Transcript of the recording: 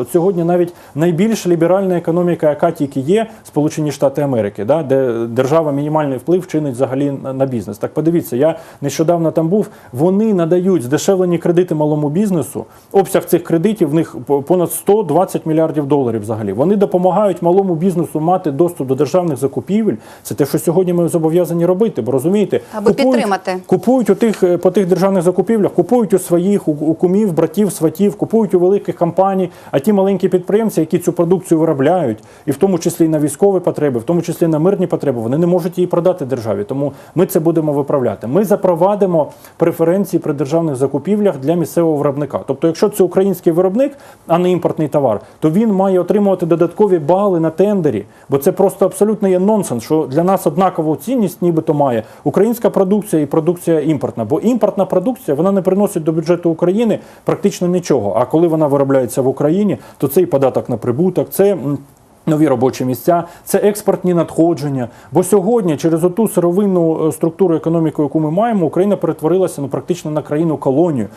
От сьогодні навіть найбільш ліберальна економіка, яка тільки є, Сполучені Штати Америки, да, де держава мінімальний вплив чинить взагалі на, бізнес. Так подивіться, я нещодавно там був. Вони надають здешевлені кредити малому бізнесу. Обсяг цих кредитів в них понад 120 мільярдів доларів. Взагалі вони допомагають малому бізнесу мати доступ до державних закупівель. Це те, що сьогодні ми зобов'язані робити. Бо розумієте, Аби підтримати. Купують у тих е, по тих державних закупівлях, купують у своїх, у, у кумів, братів, сватів, купують у великих компаній. А ті маленькі підприємці, які цю продукцію виробляють, і в тому числі і на військові потреби, в тому числі на мирні потреби, вони не можуть її продати державі. Тому ми це будемо виправляти. Ми запровадимо преференції при державних закупівлях для місцевого виробника. Тобто, якщо це український виробник, а не імпортний товар, то він має отримувати додаткові бали на тендері, бо це просто абсолютно є нонсенс, що для нас однакову цінність, нібито має українська продукція і продукція імпортна. Бо імпортна продукція вона не приносить до бюджету України практично нічого. А коли вона виробляється в Україні, то це і податок на прибуток, це. Нові робочі місця, це експортні надходження. Бо сьогодні, через оту сировинну е, структуру економіки, яку ми маємо, Україна перетворилася ну практично на країну колонію.